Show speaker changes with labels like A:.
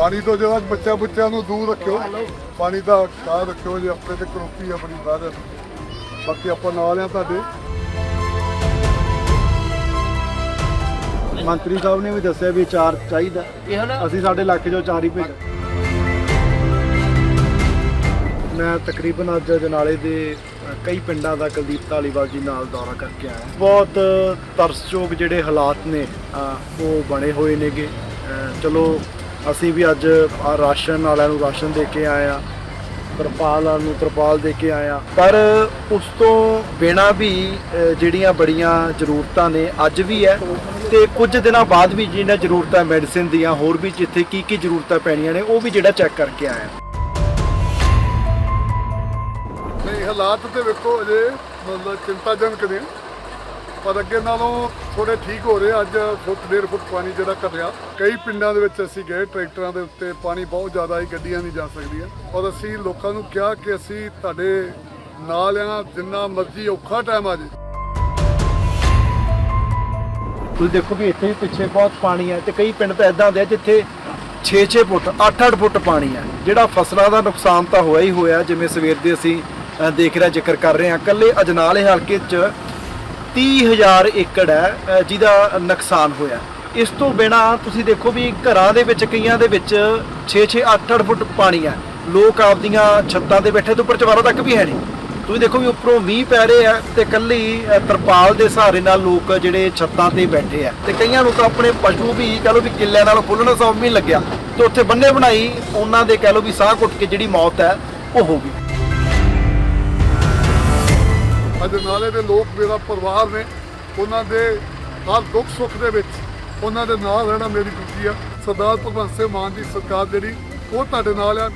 A: ਪਾਣੀ ਤੋਂ ਜਿਹੜਾ ਬੱਚਾ ਬੱਚਿਆਂ ਨੂੰ ਦੂਰ ਰੱਖਿਓ। ਪਾਣੀ ਦਾ ਖਿਆਲ ਰੱਖਿਓ ਜੇ ਆਪਣੇ ਤੇ ਕਰੋਪੀ ਆਪਣੀ ਬਾਹਰ। ਬਾਕੀ ਆਪਾਂ ਨਾਲ ਆ ਤੁਹਾਡੇ।
B: ਮੰਤਰੀ ਸਾਹਿਬ ਨੇ ਵੀ ਦੱਸਿਆ ਵੀ ਚਾਰ ਚਾਹੀਦਾ। ਅਸੀਂ ਸਾਡੇ ਇਲਾਕੇ ਚੋਂ ਚਾਰ ਹੀ ਭੇਜ। ਮੈਂ ਤਕਰੀਬਨ ਅੱਜ ਜਨਾਲੇ ਦੇ ਕਈ ਪਿੰਡਾਂ ਦਾ ਕੁਲਦੀਪ ਧਾਲੀਵਾਲ ਜੀ ਨਾਲ ਦੌਰਾ ਕਰਕੇ ਆਇਆ। ਬਹੁਤ ਤਰਸਯੋਗ ਜਿਹੜੇ ਹਾਲਾਤ ਨੇ ਉਹ ਬਣੇ ਹੋਏ ਨੇਗੇ। ਚਲੋ ਅਸੀਂ ਵੀ ਅੱਜ ਆਹ ਰਾਸ਼ਨ ਵਾਲਿਆਂ ਨੂੰ ਰਾਸ਼ਨ ਦੇ ਕੇ ਆਏ ਆ, ਤਰਪਾਲ ਵਾਲਿਆਂ ਨੂੰ ਤਰਪਾਲ ਦੇ ਕੇ ਆਏ ਆ। ਪਰ ਉਸ ਤੋਂ ਬਿਨਾ ਵੀ ਜਿਹੜੀਆਂ ਬੜੀਆਂ ਜ਼ਰੂਰਤਾਂ ਨੇ, ਅੱਜ ਵੀ ਹੈ ਤੇ ਕੁਝ ਦਿਨਾਂ ਬਾਅਦ ਵੀ ਜਿਹੜੀਆਂ ਜ਼ਰੂਰਤਾਂ ਮੈਡੀਸਿਨ ਦੀਆਂ, ਹੋਰ ਵੀ ਜਿੱਥੇ ਕੀ ਕੀ ਜ਼ਰੂਰਤਾਂ ਪੈਣੀਆਂ ਨੇ, ਉਹ ਵੀ ਜਿਹੜਾ ਚੈੱਕ ਕਰਕੇ ਆਇਆ
A: ਨਹੀਂ, ਹਾਲਾਤ ਤੇ ਵੇਖੋ ਅਜੇ, ਮਤਲਬ ਚਿੰਤਾਜਨਕ ਨੇ। ਪਰ ਅੱਗੇ ਨਾਲੋਂ ਥੋੜੇ ਠੀਕ ਹੋ ਰਹੇ ਅੱਜ ਫੁੱਟ, ਡੇਢ ਫੁੱਟ ਪਾਣੀ ਜਿਹੜਾ ਘਟਿਆ। ਕਈ ਪਿੰਡਾਂ ਦੇ ਵਿੱਚ ਅਸੀਂ ਗਏ, ਟਰੈਕਟਰਾਂ ਦੇ ਉੱਤੇ ਪਾਣੀ ਬਹੁਤ ਜ਼ਿਆਦਾ ਹੀ, ਗੱਡੀਆਂ ਨਹੀਂ ਜਾ ਸਕਦੀਆਂ। ਔਰ ਅਸੀਂ ਲੋਕਾਂ ਨੂੰ ਕਿਹਾ ਕਿ ਅਸੀਂ ਤੁਹਾਡੇ ਨਾਲ ਆ, ਜਿੰਨਾ ਮਰਜ਼ੀ ਔਖਾ ਟਾਈਮ ਆ ਜੇ।
B: ਤੁਸੀਂ ਦੇਖੋ ਵੀ ਇੱਥੇ ਪਿੱਛੇ ਬਹੁਤ ਪਾਣੀ ਹੈ ਤੇ ਕਈ ਪਿੰਡ ਤਾਂ ਇਦਾਂ ਦੇ ਆ ਜਿੱਥੇ 6-6 ਫੁੱਟ 8-8 ਫੁੱਟ ਪਾਣੀ ਹੈ ਜਿਹੜਾ ਫਸਲਾਂ ਦਾ ਨੁਕਸਾਨ ਤਾਂ ਹੋਇਆ ਹੀ ਹੋਇਆ, ਜਿਵੇਂ ਸਵੇਰ ਦੇ ਅਸੀਂ ਦੇਖ ਰਿਹਾ ਜ਼ਿਕਰ ਕਰ ਰਹੇ ਹਾਂ। ਕੱਲੇ ਅਜਨਾਲੇ ਹਲਕੇ 'ਚ 30000 ਏਕੜ ਹੈ ਜਿਹਦਾ ਨੁਕਸਾਨ ਹੋਇਆ। ਇਸ ਤੋਂ ਬਿਨਾ ਤੁਸੀਂ ਦੇਖੋ ਵੀ ਘਰਾਂ ਦੇ ਵਿੱਚ, ਕਈਆਂ ਦੇ ਵਿੱਚ 6-6 8-8 ਫੁੱਟ ਪਾਣੀ ਹੈ। ਲੋਕ ਆਪਦੀਆਂ ਛੱਤਾਂ ਤੇ ਬੈਠੇ ਤੇ ਉੱਪਰ ਚਵਾਰਾ ਤੱਕ ਵੀ ਹੈ ਨਹੀਂ। ਤੁਸੀਂ ਦੇਖੋ ਵੀ ਉੱਪਰੋਂ ਮੀਂਹ ਪੈ ਰਹੇ ਆ ਤੇ ਕੱਲੀ ਤਰਪਾਲ ਦੇ ਸਹਾਰੇ ਨਾਲ ਲੋਕ ਜਿਹੜੇ ਛੱਤਾਂ ਤੇ ਬੈਠੇ ਆ ਤੇ ਕਈਆਂ ਨੂੰ ਤਾਂ ਆਪਣੇ ਪਸ਼ੂ ਵੀ ਕਹ ਲਓ ਵੀ ਕਿੱਲਿਆਂ ਨਾਲ ਖੁੱਲਣਾ ਸੌਂ ਵੀ ਲੱਗਿਆ। ਤੇ ਉੱਥੇ ਬੰਨੇ ਬਣਾਈ, ਉਹਨਾਂ ਦੇ ਕਹ ਲਓ ਵੀ ਸਾਹ ਘੁੱਟ ਕੇ ਜਿਹੜੀ ਮੌਤ ਹੈ, ਉਹ ਹੋ ਗਈ।
A: ਅੱਜ ਨਾਲੇ ਦੇ ਲੋਕ ਮੇਰਾ ਪਰਿਵਾਰ ਨੇ, ਉਹਨਾਂ ਦੇ ਹਰ ਦੁੱਖ ਸੁੱਖ ਦੇ ਵਿੱਚ ਉਹਨਾਂ ਦੇ ਨਾਲ ਰਹਿਣਾ ਮੇਰੀ ਡਿਊਟੀ ਆ। ਸਰਦਾਰ ਭਗਵੰਤ ਸਿੰਘ ਮਾਨ ਦੀ ਸਰਕਾਰ ਜਿਹੜੀ, ਉਹ ਤੁਹਾਡੇ ਨਾਲ ਆ।